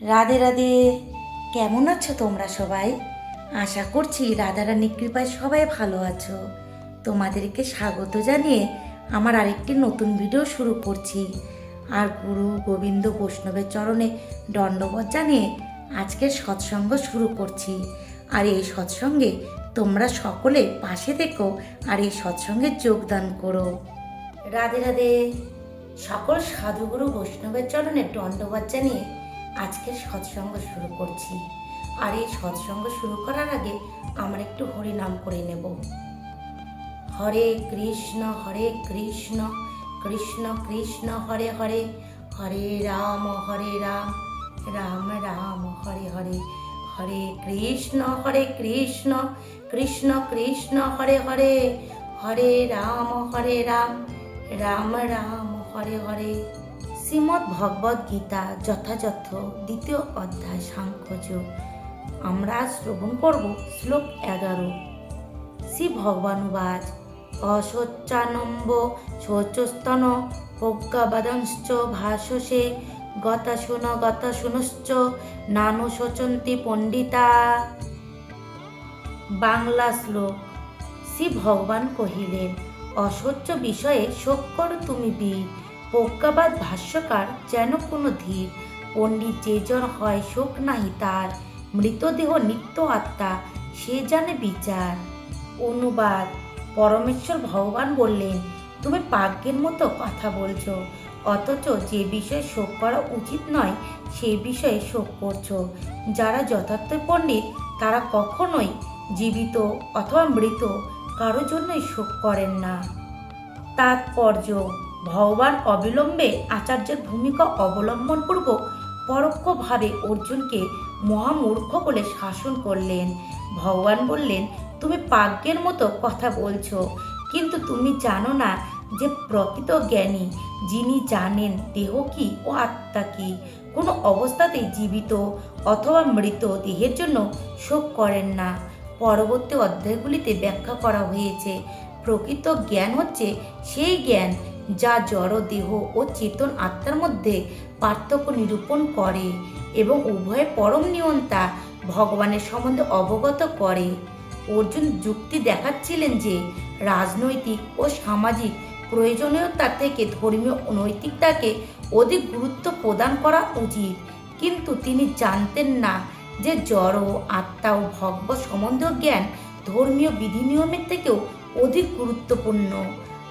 রাধে রাধে। কেমন আছো তোমরা সবাই? আশা করছি রাধারানীর কৃপায় সবাই ভালো আছো। তোমাদেরকে স্বাগত জানিয়ে আমার আরেকটি নতুন ভিডিও শুরু করছি। আর গুরু গোবিন্দ বৈষ্ণবের চরণে দণ্ডবোধ জানিয়ে আজকের সৎসঙ্গ শুরু করছি। আর এই সৎসঙ্গে তোমরা সকলে পাশে থেকো আর এই সৎসঙ্গে যোগদান করো। রাধে রাধে। সকল সাধুগুরু বৈষ্ণবের চরণে দণ্ডবাদ জানিয়ে আজকের সৎসঙ্গ শুরু করছি। আর এই সৎসঙ্গ শুরু করার আগে আমরা একটু হরি নাম করে নেব। হরে কৃষ্ণ হরে কৃষ্ণ কৃষ্ণ কৃষ্ণ, হরে হরে হরে রাম হরে রাম রাম রাম, হরে হরে হরে কৃষ্ণ হরে কৃষ্ণ কৃষ্ণ কৃষ্ণ, হরে হরে হরে রাম হরে রাম রাম রাম, হরে হরে। শ্রীমদ্ ভগবদ গীতা যথাযথ দ্বিতীয় অধ্যায় সাংখ্যযোগ আমরা শ্রবণ করব শ্লোক এগারো। শ্রী ভগবানুবাজ অশোচ্চানম্ব শোচস্তন প্রজ্ঞাবাদংশ্চ ভাষসে গতা শুন গতা শুনশ্চ নানু শোচন্তি পণ্ডিতা। বাংলা শ্লোক, শ্রী ভগবান কহিলেন, অসহ্য বিষয়ে শোক করো তুমি বীর। প্রজ্ঞাবাদ ভাষ্যকার যেন কোনো ধীর। পণ্ডিত যে জন হয় শোক নাহি তার। মৃতদেহ নিত্য আত্মা, সে জানে বিচার। অনুবাদ, পরমেশ্বর ভগবান বললেন, তুমি পাগ্যের মতো কথা বলছো, অথচ যে বিষয়ে শোক করা উচিত নয় সেই বিষয়ে শোক করছ। যারা যথার্থ পণ্ডিত, তারা কখনোই জীবিত অথবা মৃত, কারও জন্যই শোক করেন না। তাৎপর্য ভগবান অবিলম্বে আচার্যের ভূমিকা অবলম্বনপূর্বক পরোক্ষভাবে অর্জুনকে মহামূর্খ বলে শাসন করলেন। ভগবান বললেন, তুমি পাগ্যের মতো কথা বলছো। কিন্তু তুমি জানো না যে প্রকৃত জ্ঞানী যিনি জানেন দেহ কি ও আত্মা কি, কোনো অবস্থাতেই জীবিত অথবা মৃত দেহের জন্য শোক করেন না। পরবর্তী অধ্যায়গুলিতে ব্যাখ্যা করা হয়েছে, প্রকৃত জ্ঞান হচ্ছে সেই জ্ঞান যা জড় দেহ ও চেতন আত্মার মধ্যে পার্থক্য নিরূপণ করে এবং উভয় পরম নিয়ন্তা ভগবানের সম্বন্ধে অবগত করে। অর্জুন যুক্তি দেখাচ্ছিলেন যে রাজনৈতিক ও সামাজিক প্রয়োজনীয়তা থেকে ধর্মীয় নৈতিকতাকে অধিক গুরুত্ব প্রদান করা উচিত। কিন্তু তিনি জানতেন না যে জড়, আত্মা ও ভগব সম্বন্ধীয় জ্ঞান ধর্মীয় বিধি নিয়মের থেকেও অধিক গুরুত্বপূর্ণ।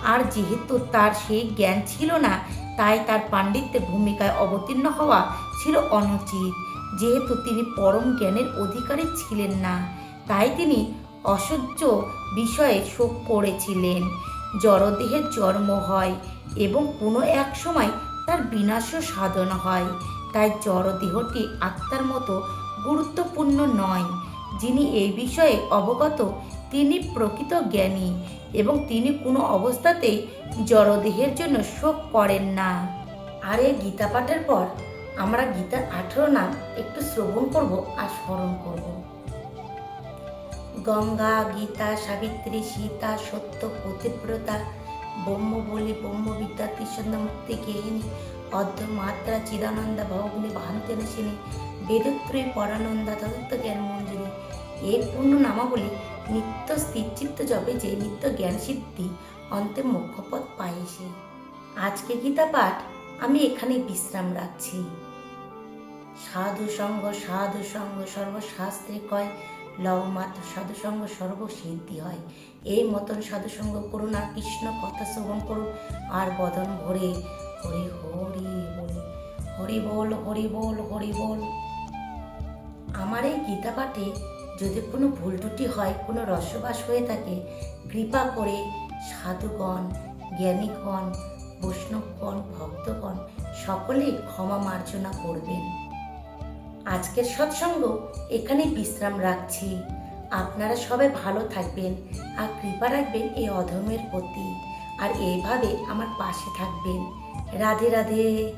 আর যেহেতু তার সেই জ্ঞান ছিল না, তাই তার পাণ্ডিত্যের ভূমিকায় অবতীর্ণ হওয়া ছিল অনুচিত। যেহেতু তিনি পরম জ্ঞানের অধিকারী ছিলেন না, তাই তিনি অসহ্য বিষয়ে শোক করেছিলেন। জড়দেহের জন্ম হয় এবং কোনো এক সময় তার বিনাশও সাধন হয়। তাই জড়দেহটি আত্মার মতো গুরুত্বপূর্ণ নয়, যিনি এই বিষয়ে অবগত তিনি প্রকৃত জ্ঞানী এবং তিনি কোনো অবস্থাতেই জড়দেহের জন্য শোক করেন না। আর এই গীতা পাঠের পর আমরা গীতার আঠেরো নাম একটু শ্রবণ করব আর স্মরণ করব। গঙ্গা, গীতা, সাবিত্রী, সীতা, সত্য, পতিব্রতা, ব্রহ্ম বলি, ব্রহ্ম বিদ্যা কৃষ্ণ মুক্তি গেহিনী অর্ধ মাত্রা, চিদানন্দ ভগবনী ভান্তে নাশিনী বেদত্রয়ী, পরানন্দা, তদত্ত জ্ঞান মঞ্জুরি এই পূর্ণ নামাবলী নিত্য স্থিরচিত্ত জবে যে নিত্য জ্ঞান সিদ্ধি অন্তে মুখ্যপদ পায় সে। আজকে গীতা পাঠ আমি এখানে বিশ্রাম রাখছি। সাধু সঙ্গ সাধু সঙ্গ, সর্বশাস্ত্রে কয়, লও মাত্র সাধু সঙ্গ, সর্বসিদ্ধি হয়। এই মতন সাধু সঙ্গ করুন আর কৃষ্ণ কথা শ্রবণ করুন, আর বদন ভরে হরি হরি বল হরি বল হরি বল হরি বল। আমার এই গীতা পাঠে যদি কোনো ভুল ত্রুটি হয়, কোনো রসবাস হয়ে থাকে, কৃপা করে সাধুগণ, জ্ঞানীগণ, বৈষ্ণবগণ, ভক্তগণ সকলেই ক্ষমা মার্জনা করবেন। আজকের সৎসঙ্গ এখানে বিশ্রাম রাখছি। আপনারা সবাই ভালো থাকবেন আর কৃপা রাখবেন এই অধর্মের প্রতি। আর এইভাবে আমার পাশে থাকবেন। রাধে রাধে।